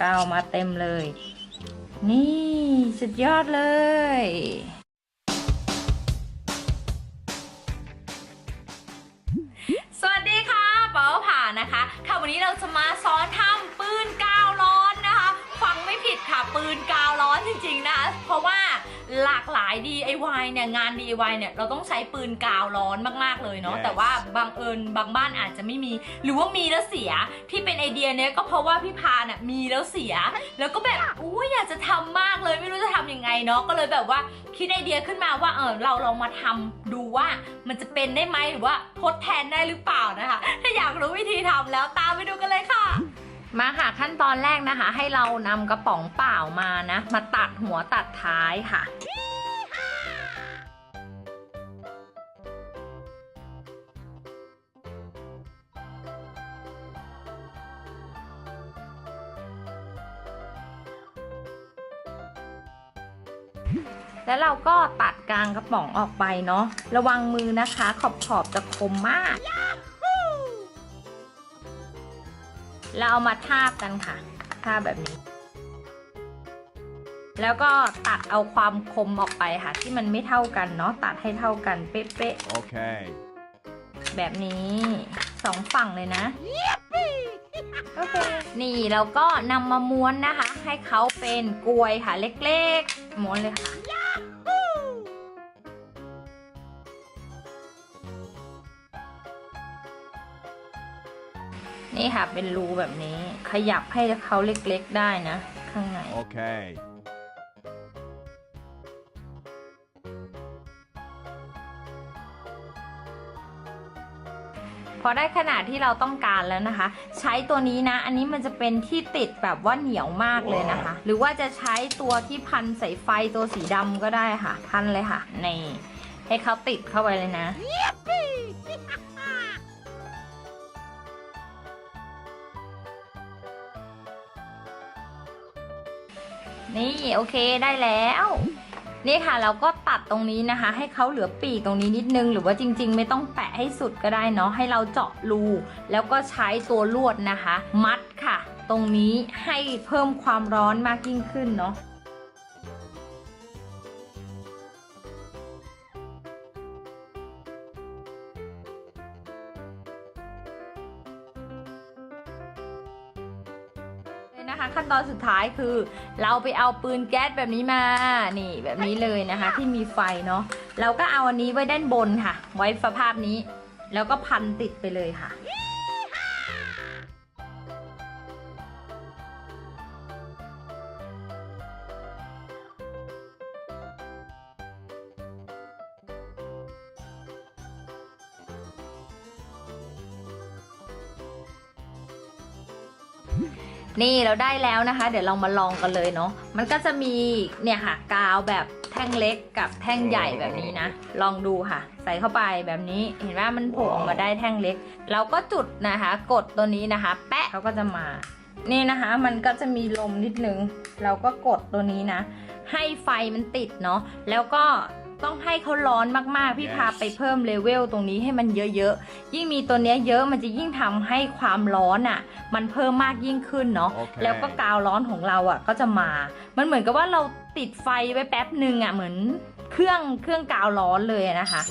กาวมาเต็มเลย นี่สุดยอดเลย สวัสดีค่ะเป๋าผ่านะคะ ค่ะวันนี้เราจะมาสอนทำปืนกาวร้อนนะคะ ฟังไม่ผิดค่ะปืนกาวร้อนจริงๆนะคะเพราะว่า หลากหลาย DIY เนี่ยงาน DIY เนี่ยเราต้องใช้ปืนกาวร้อนมากๆเลยเนาะ Yes แต่ว่าบางเอิญบางบ้านอาจจะไม่มี หรือว่ามีแล้วเสียที่เป็นไอเดียเนี้ยก็เพราะว่าพี่พาน่ะมีแล้วเสีย แล้วก็แบบอู้อยากจะทำมากเลยไม่รู้จะทำยังไงเนาะก็เลยแบบว่าคิดไอเดียขึ้นมาว่าเออเราลองมาทำดูว่ามันจะเป็นได้ไหมหรือว่าทดแทนได้หรือเปล่านะคะ ถ้าอยากรู้วิธีทำแล้วตามไปดูกันเลยค่ะ มาค่ะขั้นตอนแรกนะคะ ให้เรานำกระป๋องเปล่ามานะ มาตัดหัวตัดท้ายค่ะ แล้วเราก็ตัดกลางกระป๋องออกไปเนาะระวังมือนะคะ ขอบขอบจะคมมาก แล้วเอามาทาบกันค่ะ ทาบแบบนี้ แล้วก็ตัดเอาความคมออกไปค่ะ ที่มันไม่เท่ากันเนาะตัดให้เท่ากันเป๊ะ Okay. ๆแบบนี้สองฝั่งเลยนะโอเคนี่เราก็นำมาม้วนนะคะ ให้เขาเป็นกลวยค่ะ เล็กๆ ม้วนเลยค่ะ นี่ค่ะเป็นรูแบบนี้ ขยับให้เขาเล็กๆได้นะ ข้างใน Okay. พอได้ขนาดที่เราต้องการแล้วนะคะ ใช้ตัวนี้นะ อันนี้มันจะเป็นที่ติดแบบว่าเหนียวมากเลยนะคะ หรือว่าจะใช้ตัวที่พันสายไฟตัวสีดำก็ได้ค่ะ พันเลยค่ะนี่ให้เขาติดเข้าไปเลยนะ นี่โอเคได้แล้ว นี่ค่ะเราก็ตัดตรงนี้นะคะ ให้เขาเหลือปีกตรงนี้นิดนึง หรือว่าจริง ๆ ไม่ต้องแปะให้สุดก็ได้เนาะให้เราเจาะรู แล้วก็ใช้ตัวลวดนะคะ มัดค่ะ ตรงนี้ให้เพิ่มความร้อนมากยิ่งขึ้นเนาะ นะคะ ขั้นตอนสุดท้ายคือ เราไปเอาปืนแก๊สแบบนี้มา นี่แบบนี้เลยนะคะ ที่มีไฟเนาะเราก็เอาอันนี้ไว้ด้านบนค่ะ ไว้สภาพนี้ แล้วก็พันติดไปเลยค่ะ นี่เราได้แล้วนะคะ เดี๋ยวเรามาลองกันเลยเนาะมันก็จะมีเนี่ยค่ะกาวแบบแท่งเล็กกับแท่งใหญ่แบบนี้นะ ลองดูค่ะ ใส่เข้าไปแบบนี้เห็นว่ามันโผล่ออกมาได้แท่งเล็ก เราก็จุดนะคะ กดตัวนี้นะคะ แปะเขาก็จะมา นี่นะคะ มันก็จะมีลมนิดนึง เราก็กดตัวนี้นะ ให้ไฟมันติดเนาะแล้วก็ ต้องให้เขาร้อนมากๆ พี่ Yes พาไปเพิ่มเลเวลตรงนี้ให้มันเยอะๆ ยิ่งมีตัวเนี้ยเยอะมันจะยิ่งทำให้ความร้อนอะ่ะ มันเพิ่มมากยิ่งขึ้นเนาะโอเคแล้วก็กาวร้อนของเราอะ่ะก็จะมา มันเหมือนกับว่าเราติดไฟไว้แป๊บหนึ่งอะ่ะเหมือนเครื่องเครื่องกาวร้อนเลยอะนะคะ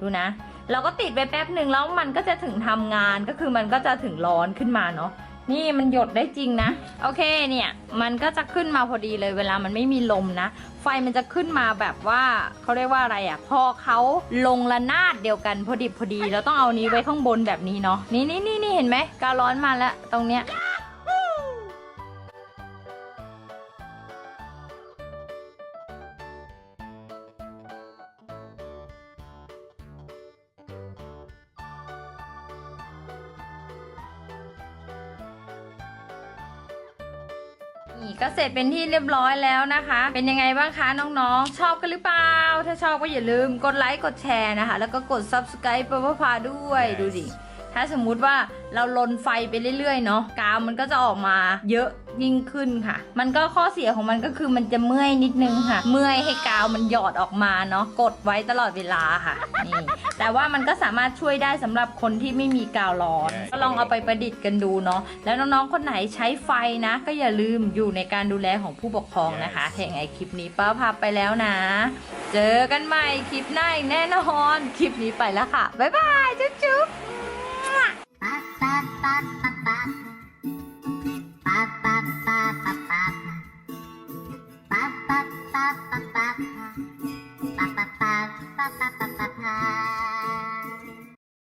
ดูนะ เราก็ติดไปแป๊บหนึ่งแล้วมันก็จะถึงทำงานก็คือมันก็จะถึงร้อนขึ้นมาเนาะ นี่มันหยดได้จริงนะ โอเคเนี่ยมันก็จะขึ้นมาพอดีเลยเวลามันไม่มีลมนะ ไฟมันจะขึ้นมาแบบว่าเขาเรียกว่าอะไรอะ่ะ พอเขาลงระนาดเดียวกันพอดิบพอดี เราต้องเอานี้ไว้ข้างบนแบบนี้เนาะนี่นี่นี่นี่เห็นไหมกาวร้อนมาแล้วตรงเนี้ย นี่ก็เสร็จเป็นที่เรียบร้อยแล้วนะคะ เป็นยังไงบ้างคะน้องๆ ชอบกันหรือเปล่า ถ้าชอบก็อย่าลืมกดไลค์กดแชร์นะคะ แล้วก็กด subscribe เพื่อพาด้วย Yes ดูดิ ถ้าสมมุติว่าเราลนไฟไปเรื่อยๆเนาะกาวมันก็จะออกมาเยอะยิ่งขึ้นค่ะ มันก็ข้อเสียของมันก็คือมันจะเมื่อยนิดนึงค่ะ เมื่อยให้กาวมันหยอดออกมาเนาะกดไว้ตลอดเวลาค่ะนี่แต่ว่ามันก็สามารถช่วยได้สำหรับคนที่ไม่มีกาวร้อน ก็ลองเอาไปประดิษฐ์กันดูเนาะแล้วน้องๆคนไหนใช้ไฟนะ ก็อย่าลืมอยู่ในการดูแลของผู้ปกครองนะคะถ้าอย่างไงคลิปนี้ป้าพาไปแล้วนะ เจอกันใหม่คลิปหน้าอีกแน่นอน คลิปนี้ไปแล้วค่ะบ๊ายบายจุ๊บ pa pa